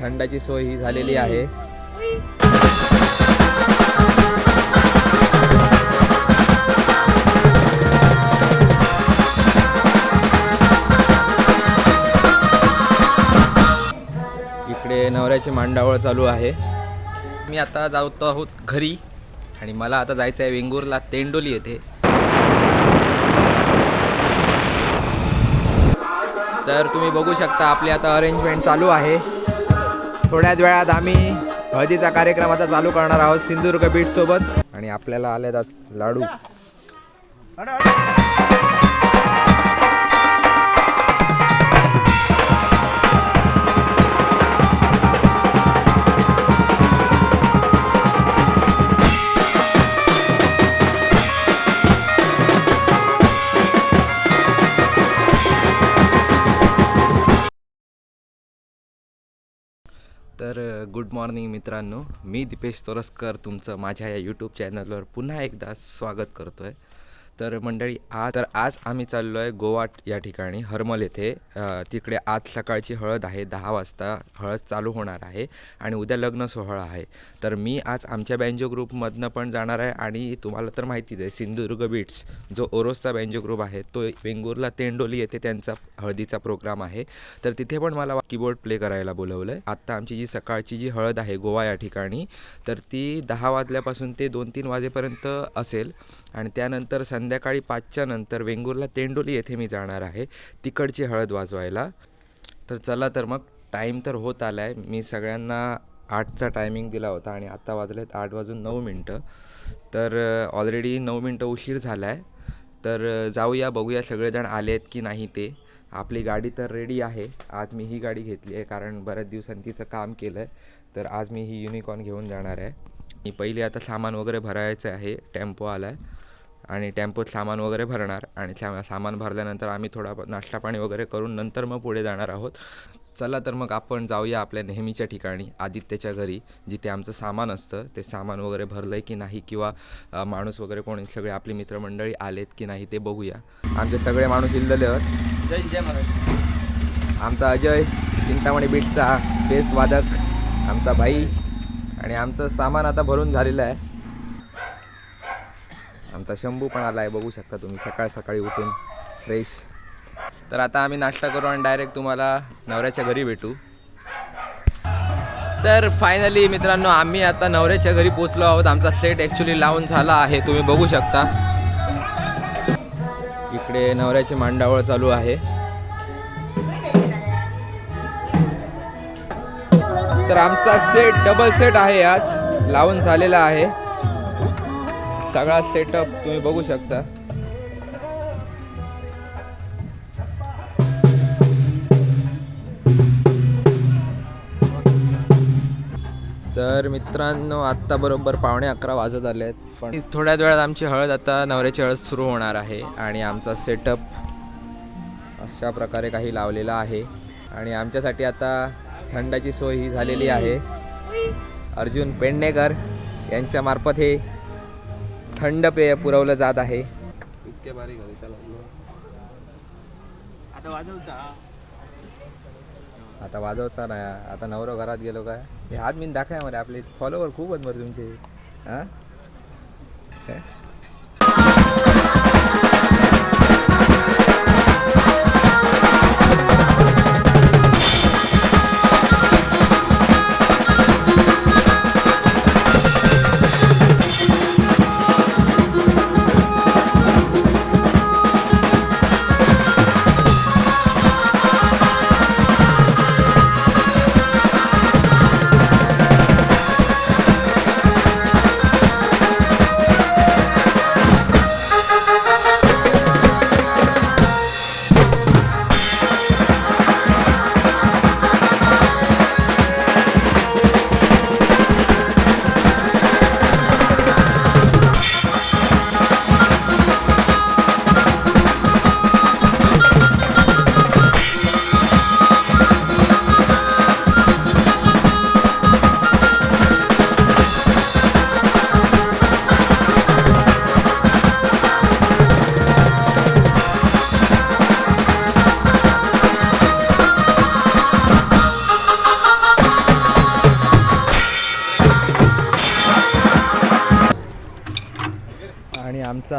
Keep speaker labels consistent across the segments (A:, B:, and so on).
A: थंडाची सोय ही झालेली आहे. इकडे नवऱ्याची मांडावळ चालू आहे. मी आता जात आहोत घरी आणि मला आता जायचं आहे वेंगुर्ला तेंडोली येथे. तर तुम्ही बघू शकता आपली आता अरेंजमेंट चालू आहे. थोड्याच वेळात आम्ही हळदीचा कार्यक्रम आता चालू करणार आहोत सिंधुदुर्ग बीट सोबत. आणि आपल्याला आले आज लाडू. गुड मॉर्निंग मित्रांनो. मी दिपेश तोरसकर तुमचं माझ्या या यूट्यूब चॅनलवर पुन्हा एकदा स्वागत करतो आहे तर मंडळी आज तर आज आम्ही चाललो आहे गोवा या ठिकाणी. हरमल येथे तिकडे आज सकाळची हळद आहे दहा वाजता हळद चालू होणार आहे आणि उद्या लग्न सोहळा आहे. तर मी आज आमच्या बँजो ग्रुपमधनं पण जाणार आहे आणि तुम्हाला तर माहितीच आहे सिंधुदुर्ग बीट्स जो ओरोसचा बँजो ग्रुप आहे तो वेंगुर्ला तेंडोली येथे त्यांचा हळदीचा प्रोग्राम आहे. तर तिथे पण मला कीबोर्ड प्ले करायला बोलवलं आहे आत्ता आमची जी सकाळची जी हळद आहे गोवा या ठिकाणी तर ती दहा वाजल्यापासून ते दोन तीन वाजेपर्यंत असेल आणि त्यानंतर सं संध्याकाळी पाचच्या नंतर वेंगुर्ला तेंडोली येथे मी जाणार आहे. तिकडची हळद वाजवायला. तर चला तर मग टाईम तर होत आला आहे मी सगळ्यांना आठचा टायमिंग दिला होता आणि आत्ता वाजलेत आठ वाजून नऊ मिनटं. तर ऑलरेडी नऊ मिनटं उशीर झाला आहे तर जाऊया बघूया सगळेजण आले आहेत की नाही ते. आपली गाडी तर रेडी आहे. आज मी ही गाडी घेतली आहे कारण बऱ्याच दिवसांनी तिचं काम केलं आहे तर आज मी ही युनिकॉर्न घेऊन जाणार आहे. मी पहिले आता सामान वगैरे भरायचं आहे. टेम्पो आला आहे आणि टेम्पोत सामान वगैरे भरणार आणि सा सामान भरल्यानंतर आम्ही थोडा नाश्ता पाणी वगैरे करून नंतर मग पुढे जाणार आहोत. चला तर मग आपण जाऊया आपल्या नेहमीच्या ठिकाणी आदित्यच्या घरी जिथे आमचं सामान असतं. ते सामान वगैरे भरलं आहे की नाही किंवा माणूस वगैरे कोणी सगळे आपली मित्रमंडळी आलेत की नाही ते बघूया. आमचे सगळे माणूस इल्लेले आहेत. जय जय महाराज आमचा अजय चिंतामणी बीटचा बेस वादक आमचा भाई आणि आमचं सामान आता भरून झालेलं आहे. आमचा शंभू पण आला आहे बघू शकता तुम्ही. सकाळ सकाळी उठून फ्रेश तर आता आम्ही नाश्ता करू आणि डायरेक्ट तुम्हाला नवऱ्याच्या घरी भेटू. तर फायनली मित्रांनो आम्ही आता नवऱ्याच्या घरी पोचलो आहोत. आमचा सेट ॲक्च्युली लावून झाला आहे तुम्ही बघू शकता. इकडे नवऱ्याची मांडावळ चालू आहे. तर आमचा सेट डबल सेट आहे आज. लावून झालेला आहे. सगळा सेटअप तुम्ही बघू शकता. तर मित्रांनो आत्ता बरोबर पावणे अकरा वाजत आले आहेत. पण थोड्याच वेळात आमची हळद आता नवऱ्याची हळद सुरू होणार आहे आणि आमचा सेटअप अशा प्रकारे काही लावलेला आहे. आणि आमच्यासाठी आता थंडाची सोय ही झालेली आहे. अर्जुन पेडणेकर यांच्या मार्फत हे थंड पेय पुरवलं जात आहे. इतके बारीक
B: आता वाजवचा.
A: आता वाजवचा नाही आता नवरो घरात गेलो काय हे हात मी दाखवायमध्ये आपले फॉलोवर खूप आहेत बरं तुमचे. हां?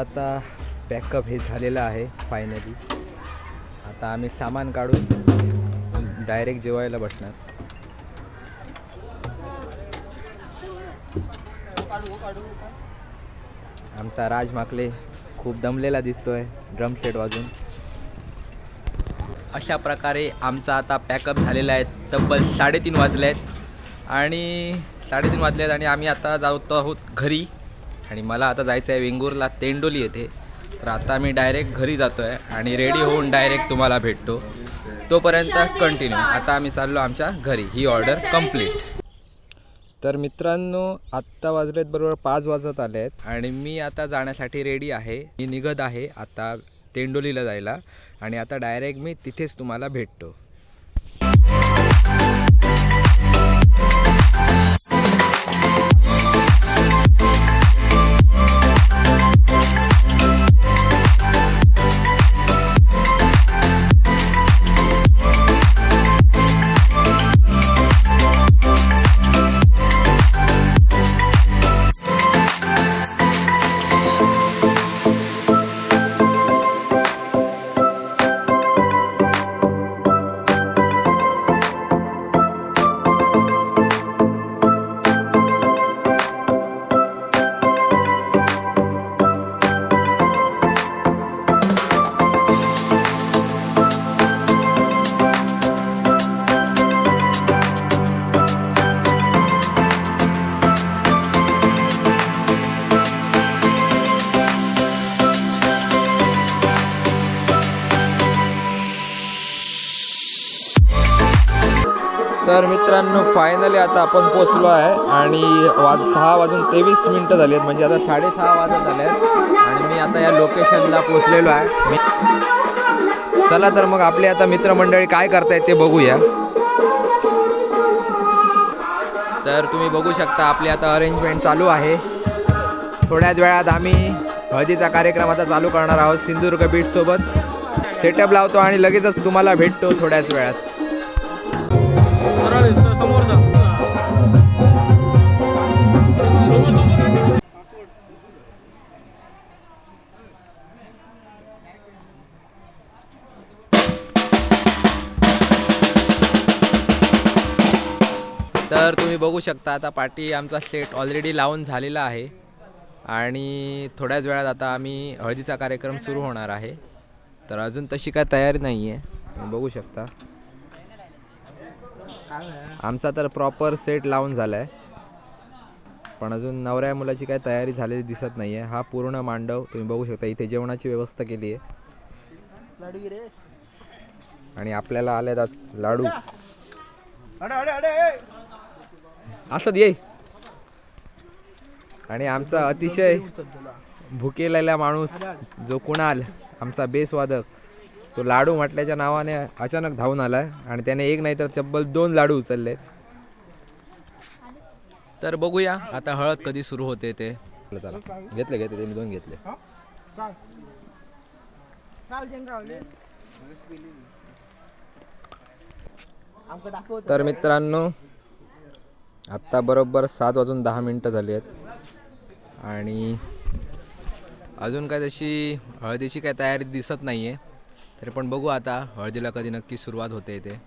A: आता पॅकअप हे झालेलं आहे फायनली आता आम्ही सामान काढून डायरेक्ट जेवायला बसणार. आमचा राज माकले खूप दमलेला दिसतोय ड्रम सेट वाजून. अशा प्रकारे आमचा आता पॅकअप झालेला आहे तब्बल साडेतीन वाजले आहेत आणि साडेतीन वाजले आहेत आणि आम्ही आता जात आहोत घरी. आणि मला आता जायचं आहे वेंगूरला तेंडोली येथे. तर आता मी डायरेक्ट घरी जातो आहे आणि रेडी होऊन डायरेक्ट तुम्हाला भेटतो. तोपर्यंत कंटिन्यू आता आम्ही चाललो आमच्या घरी. ही ऑर्डर कंप्लीट तर मित्रांनो आत्ता वाजलेत बरोबर पाच वाजत आले आहेत आणि मी आता जाण्यासाठी रेडी आहे. मी निघत आहे आता तेंडोलीला जायला आणि आता डायरेक्ट मी तिथेच तुम्हाला भेटतो. मित्रांनो फायनली आता आपण पोचलो आहे आणि वाज सहा वाजून तेवीस मिनटं झाली आहेत. म्हणजे आता साडेसहा वाजत आले आहेत. आणि मी आता या लोकेशनला पोचलेलो आहे. मी चला तर मग आपले आता मित्रमंडळी काय करतायत ते बघूया. तर तुम्ही बघू शकता आपली आता अरेंजमेंट चालू आहे. थोड्याच वेळात आम्ही हळदीचा कार्यक्रम आता चालू करणार आहोत सिंधुदुर्ग बीटसोबत सेटअप लावतो आणि लगेचच तुम्हाला भेटतो थोड्याच वेळात. तर तुम्ही बघू शकता आता पाठी आमचा सेट ऑलरेडी लावून झालेला आहे. आणि थोड्याच वेळात आता आम्ही हळदीचा कार्यक्रम सुरू होणार आहे. तर अजून तशी काय तयारी नाही आहे बघू शकता. आमचा तर प्रॉपर सेट लावून झाला आहे पण अजून नवऱ्या मुलाची काय तयारी झालेली दिसत नाही आहे हा पूर्ण मांडव तुम्ही बघू शकता इथे जेवणाची व्यवस्था केली आहे. आणि आपल्याला आले आज लाडू. असत ये आणि आमचा अतिशय भुकेलेला माणूस जो कुणाल आमचा बेस वादक तो लाडू म्हटल्याच्या नावाने अचानक धावून आलाय आणि त्याने एक नाही तर चब्बल दोन लाडू उचलले तर बघूया आता हळद कधी सुरू होते ते. चला घेतले घेतले त्यांनी दोन घेतले. तर मित्रांनो आत्ता बरोबर सात वाजून दहा मिनटं झाली आहेत. आणि अजून काय तशी हळदीची काय तयारी दिसत नाही आहे तरी पण बघू आता हळदीला कधी नक्की सुरुवात होते ते.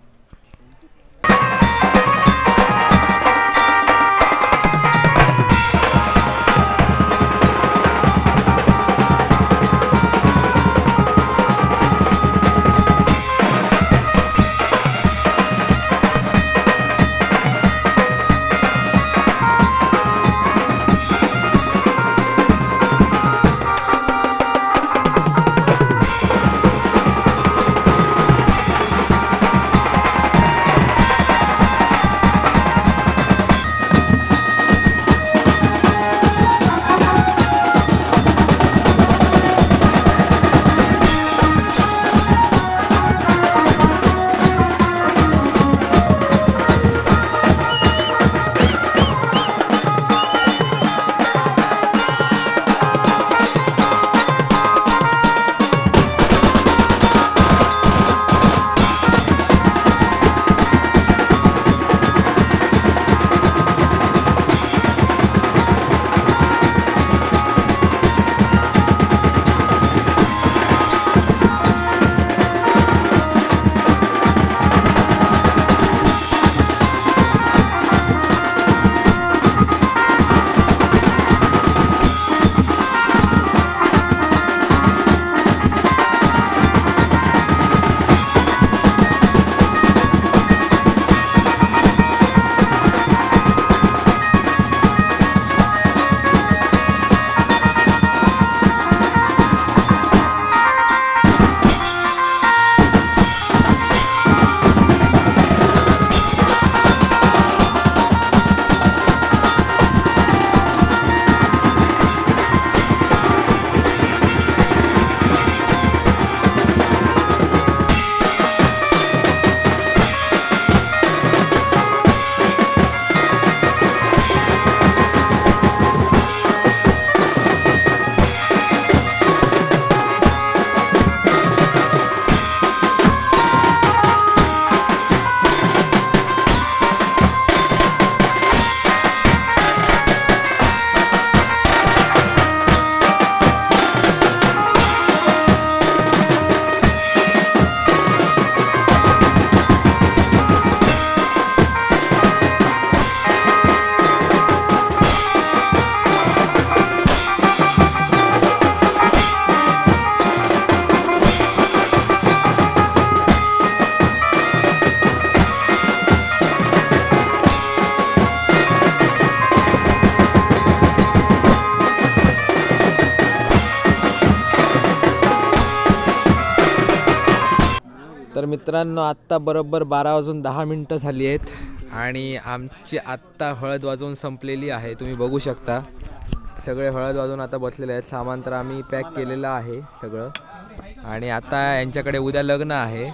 A: मित्रांनो आत्ता बरोबर बारा वाजून दहा मिनटं झाली आहेत आणि आमची आत्ता हळद वाजवून संपलेली आहे. तुम्ही बघू शकता. सगळे हळद वाजवून आता बसलेले आहेत. सामान तर आम्ही पॅक केलेलं आहे सगळं. आणि आता यांच्याकडे उद्या लग्न आहे.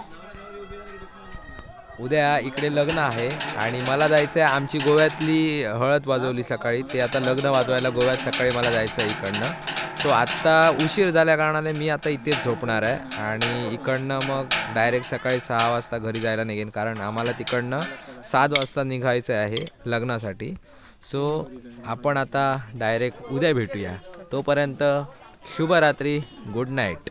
A: उद्या इकडे लग्न आहे आणि मला जायचं आहे आमची गोव्यातली हळद वाजवली सकाळी. ते आता लग्न वाजवायला गोव्यात सकाळी मला जायचं आहे इकडनं. सो आत्ता उशीर झाल्या कारणाने मी आता इथेच झोपणार आहे आणि इकडनं मग डायरेक्ट सकाळी सहा वाजता घरी जायला निघेन कारण आम्हाला तिकडनं सात वाजता निघायचं आहे लग्नासाठी. सो आपण आता डायरेक्ट उद्या भेटूया. तोपर्यंत शुभरात्री गुड नाईट.